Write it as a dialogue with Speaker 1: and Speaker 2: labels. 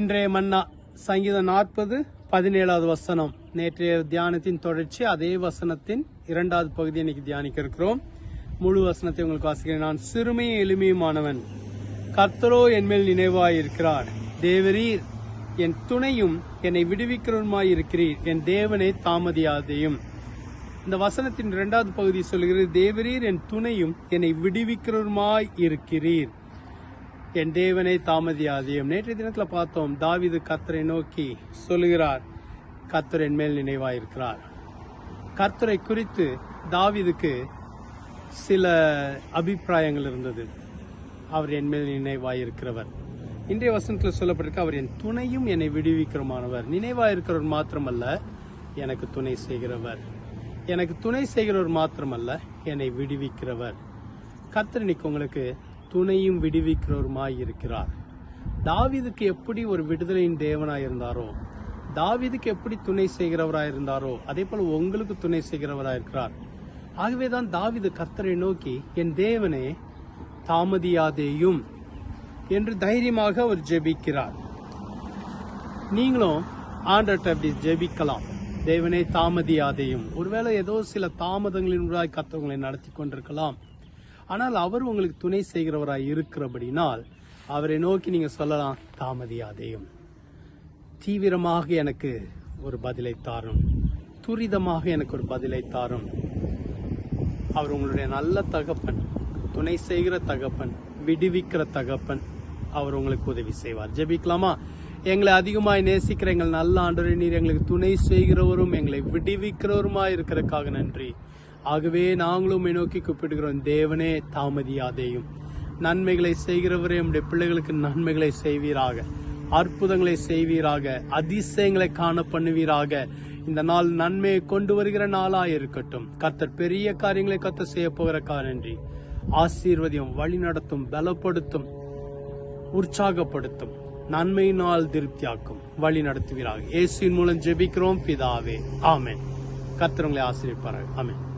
Speaker 1: இன்றைய மன்னா சங்கீதம் நாற்பது பதினேழாவது வசனம். நேற்றைய தியானத்தின் தொடர்ச்சி அதே வசனத்தின் இரண்டாவது பகுதி இன்னைக்கு தியானிக்க இருக்கிறோம் முழு வசனத்தை உங்களுக்கு வாசிக்கிறேன். நான் சிறுமையும் எளிமையுமானவன். கர்த்தரோ என்மேல் நினைவாயிருக்கிறார். தேவரீர் என் துணையும் என்னை விடுவிக்கிறவருமாய் இருக்கிறீர் என் தேவனை தாமதியாதையும். இந்த வசனத்தின் இரண்டாவது பகுதி சொல்கிறது தேவரீர் என் துணையும் என்னை விடுவிக்கிறவருமாய் இருக்கிறீர் என் தேவனை தாமதியாதையும் நேற்றைய தினத்தில் பார்த்தோம் தாவிது கத்தரை நோக்கி சொல்லுகிறார் கத்தர் என் மேல் நினைவாயிருக்கிறார். கர்த்தரை குறித்து தாவிதுக்கு சில அபிப்பிராயங்கள் இருந்தது. அவர் என் மேல் நினைவாயிருக்கிறவர். இன்றைய வசனத்தில் சொல்லப்பட்டிருக்க அவர் என் துணையும் என்னை விடுவிக்கிறமானவர். நினைவாயிருக்கிறவர் மாத்திரமல்ல எனக்கு துணை செய்கிறவர். எனக்கு துணை செய்கிறவர் மாத்திரமல்ல என்னை விடுவிக்கிறவர். கர்த்தர் இன்னைக்கு உங்களுக்கு துணையும் விடுவிக்கிறவருமாய் இருக்கிறார் தாவிதுக்கு எப்படி ஒரு விடுதலையின் தேவனாய் இருந்தாரோ தாவீதுக்கு எப்படி துணை செய்கிறவராய் இருந்தாரோ அதே போல உங்களுக்கு துணை செய்கிறவராய் இருக்கிறார் ஆகவேதான் தாவீது கர்த்தரை நோக்கி என் தேவனே தாமதியாதேயும் என்று தைரியமாக அவர் ஜெபிக்கிறார். நீங்களும் ஆண்டர்கிட்ட அப்படி ஜெபிக்கலாம். தேவனே தாமதியாதையும். ஒருவேளை ஏதோ சில தாமதங்களின் உடாய் கத்தவங்களை நடத்தி கொண்டிருக்கலாம் ஆனால் அவர் உங்களுக்கு துணை செய்கிறவராய் இருக்கிறபடினால் அவரை நோக்கி நீங்க சொல்லலாம் தாமதியாதையும். தீவிரமாக எனக்கு ஒரு பதிலை தாரும். துரிதமாக எனக்கு ஒரு பதிலை தாரும். அவர் உங்களுடைய நல்ல தகப்பன் துணை செய்கிற தகப்பன் விடுவிக்கிற தகப்பன் அவர் உங்களுக்கு உதவி செய்வார். ஜெபிக்கலாமா? எங்களை அதிகமாய் நேசிக்கிற எங்கள் நல்ல ஆண்டவரே நீர் எங்களுக்கு துணை செய்கிறவரும் எங்களை விடுவிக்கிறவருமாய் இருக்கிறதுக்காக நன்றி. ஆகவே நாங்களும் உம்மை நோக்கி கூப்பிடுகிறோம். தேவனே தாமதியாதேயும். நன்மைகளை செய்கிறவரே நம்முடைய பிள்ளைகளுக்கு நன்மைகளை செய்வீராக. அற்புதங்களை செய்வீராக. அதிசயங்களை காண பண்ணுவீராக. இந்த நாள் நன்மையை கொண்டு வருகிற நாளா இருக்கட்டும். கர்த்தர் பெரிய காரியங்களை கத்த செய்ய போகிற நன்றி. ஆசீர்வதியும் வழி நடத்தும் பலப்படுத்தும் உற்சாகப்படுத்தும் நன்மையினால் திருப்தியாக்கும் வழி நடத்துவீராக. இயேசுவின் மூலம் ஜெபிக்கிறோம் பிதாவே. ஆமேன். கத்திரங்களை ஆசிரியப்பார்கள் ஆமேன்.